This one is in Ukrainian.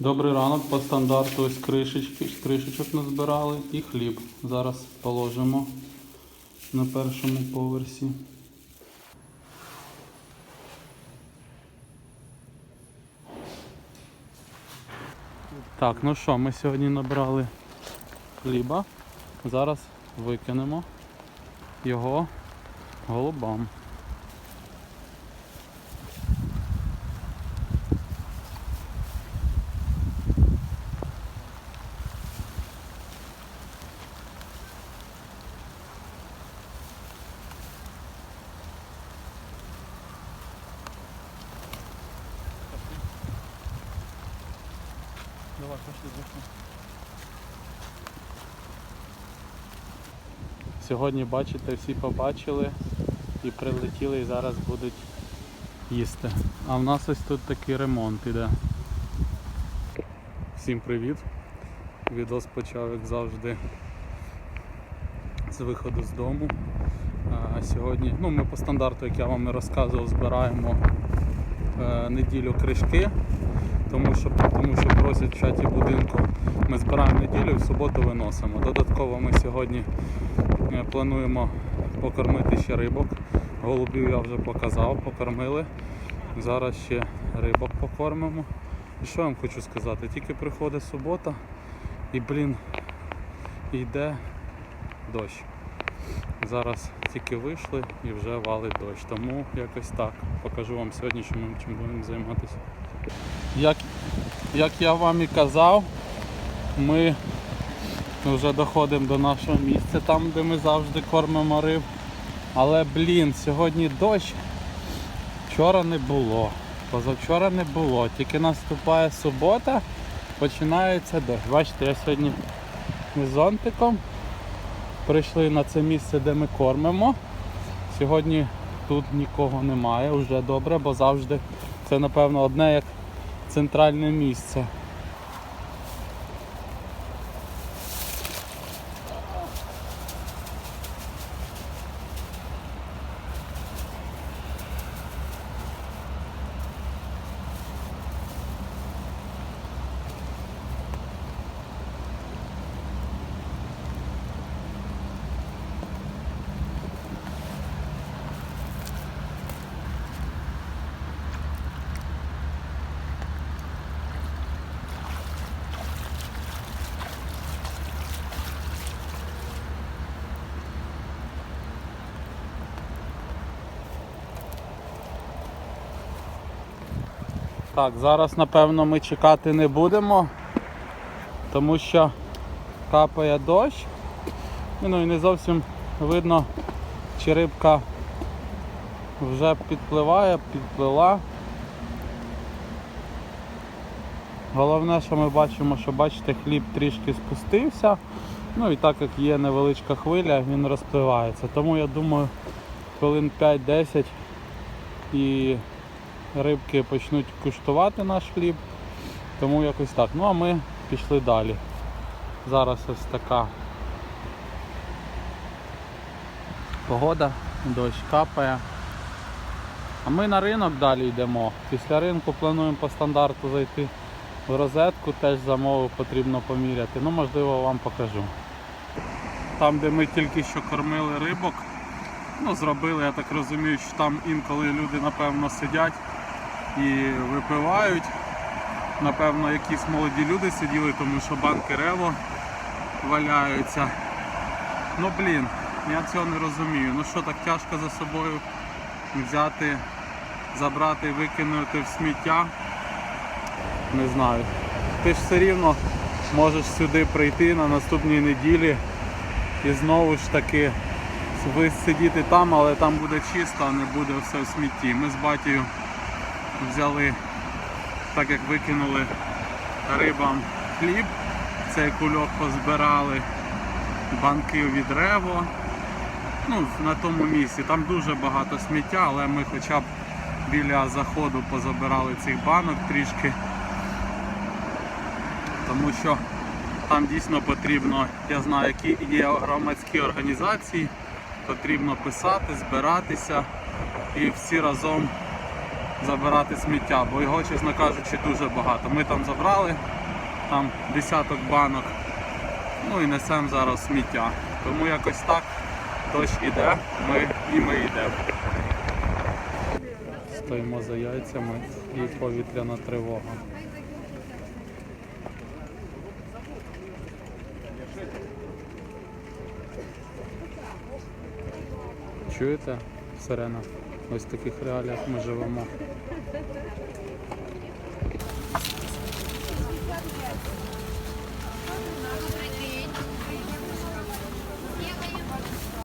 Добрий ранок по стандарту ось кришечки, кришечок назбирали і хліб. Зараз положимо на першому поверсі. Так, ну що, ми сьогодні набрали хліба. Зараз викинемо його голубам. Давай, пошли, пошли. Сьогодні, бачите, всі побачили і прилетіли і зараз будуть їсти. А в нас ось тут такий ремонт іде. Всім привіт! Відос почав, як завжди, з виходу з дому. А сьогодні, ну ми по стандарту, як я вам і розказував, збираємо е, неділю кришки, тому що, тому що просять в чаті будинку. Ми збираємо неділю в суботу виносимо. Додатково ми сьогодні е, плануємо покормити ще рибок. Голубів я вже показав, покормили. Зараз ще рибок покормимо. І що я вам хочу сказати? Тільки приходить субота і, блін, йде дощ. Зараз тільки вийшли і вже валить дощ. Тому якось так. Покажу вам сьогодні, що ми чим будемо займатися. Як, як я вам і казав, ми вже доходимо до нашого місця, там де ми завжди кормимо риб. Але блін, сьогодні дощ. Вчора не було. Позавчора не було. Тільки наступає субота, починається дощ. Бачите, я сьогодні з зонтиком. Прийшли на це місце, де ми кормимо. Сьогодні тут нікого немає, вже добре, бо завжди це напевно одне як центральне місце. Так, зараз напевно ми чекати не будемо, тому що капає дощ. Ну і не зовсім видно, чи рибка вже підпливає, підплила. Головне, що ми бачимо, що бачите, хліб трішки спустився. Ну і так як є невеличка хвиля, він розпливається. Тому я думаю, хвилин 5-10 і рибки почнуть куштувати наш хліб. Тому якось так. Ну а ми пішли далі. Зараз ось така погода, дощ капає. А ми на ринок далі йдемо. Після ринку плануємо по стандарту зайти в розетку, теж замову потрібно поміряти. Ну можливо вам покажу. Там, де ми тільки що кормили рибок, ну зробили, я так розумію, що там інколи люди напевно сидять і випивають. Напевно, якісь молоді люди сиділи, тому що банки рево валяються. Ну блін, я цього не розумію. Ну що так тяжко за собою взяти, забрати викинути в сміття. Не знаю. Ти ж все рівно можеш сюди прийти на наступній неділі і знову ж таки ви сидіти там, але там буде чисто, а не буде все в смітті. Ми з батькою взяли, так як викинули рибам хліб, цей кульок позбирали, банки від рево. Ну, на тому місці. Там дуже багато сміття, але ми хоча б біля заходу позабирали цих банок трішки. Тому що там дійсно потрібно, я знаю, які є громадські організації, потрібно писати, збиратися і всі разом забирати сміття, бо його, чесно кажучи, дуже багато. Ми там забрали там десяток банок, ну і несемо зараз сміття. Тому якось так дощ іде, ми і ми йдемо. Стоїмо за яйцями і повітряна тривога. Чуєте, сирена? Ось в таких реаліях ми живемо.